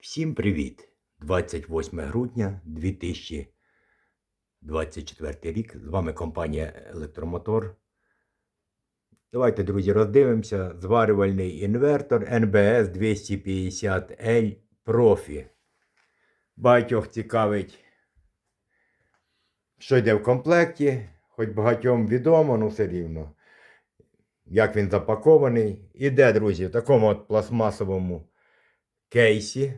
Всім привіт! 28 грудня 2024 рік. З вами компанія Електромотор. Давайте, друзі, роздивимося. Зварювальний інвертор NBS 250L Profi. Багатьох цікавить, що йде в комплекті, хоч багатьом відомо, ну все рівно. Як він запакований. Іде, друзі, в такому от пластмасовому кейсі.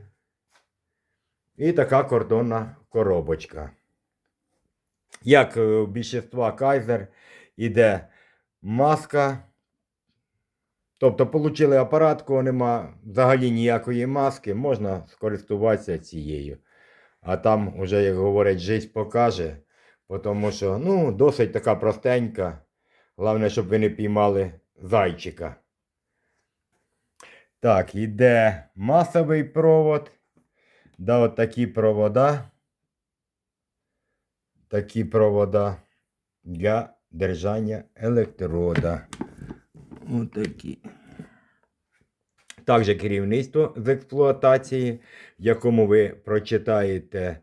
І така кордонна коробочка. Як е, у більшинства Kaiser іде маска. Тобто, отримали апарат, кого нема взагалі ніякої маски, можна скористуватися цією. А там, вже, як говорять, життя покаже. Тому що ну, досить така простенька. Головне, щоб ви не піймали зайчика. Так, іде масовий провод. Да, от такі провода. Такі провода для держання електрода. Отакі. Також керівництво з експлуатації, в якому ви прочитаєте,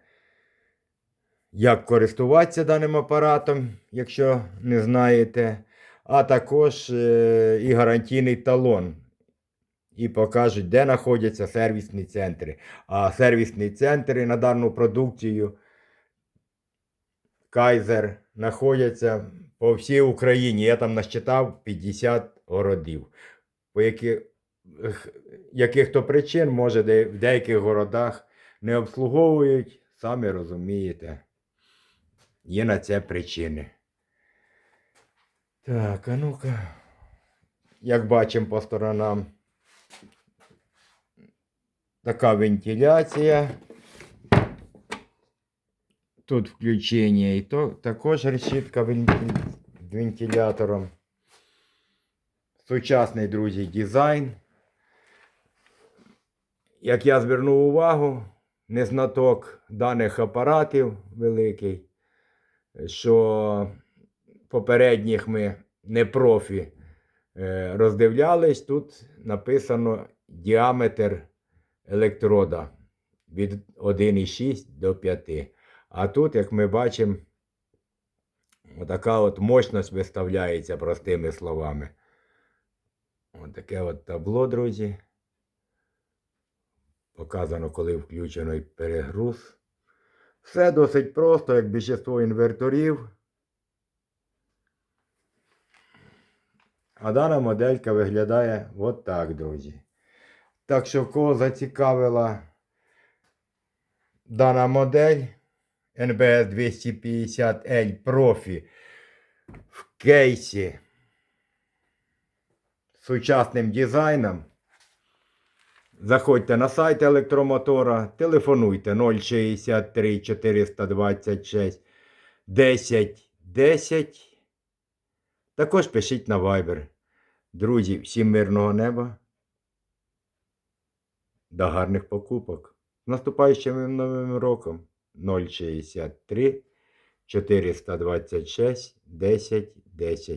як користуватися даним апаратом, якщо не знаєте, а також е, і гарантійний талон. І покажуть, де знаходяться сервісні центри. А сервісні центри на дану продукцію Кайзер знаходяться по всій Україні. Я там насчитав 50 городів. По яких, яких то причин, може, в деяких городах не обслуговують, самі розумієте. Є на це причини. Так, а ну-ка. Як бачимо по сторонам, така вентиляція. Тут включення і то також решітка вентилятором. Сучасний, друзі, дизайн. Як я звернув увагу, незнаток даних апаратів великий, що попередніх ми не профі е, роздивлялись, тут написано діаметр електрода від 1,6 до 5. А тут, як ми бачимо, отака от мощність виставляється простими словами. Отаке от табло, друзі. Показано, коли включено перегруз. Все досить просто, як більшість інверторів. А дана моделька виглядає от так, друзі. Так що, кого зацікавила дана модель NBS 250L Profi в кейсі з сучасним дизайном. Заходьте на сайт електромотора, телефонуйте 063 426 10 10. Також пишіть на Viber. Друзі, всім мирного неба. До гарних покупок. З наступаючим новим роком 063 426 10 10.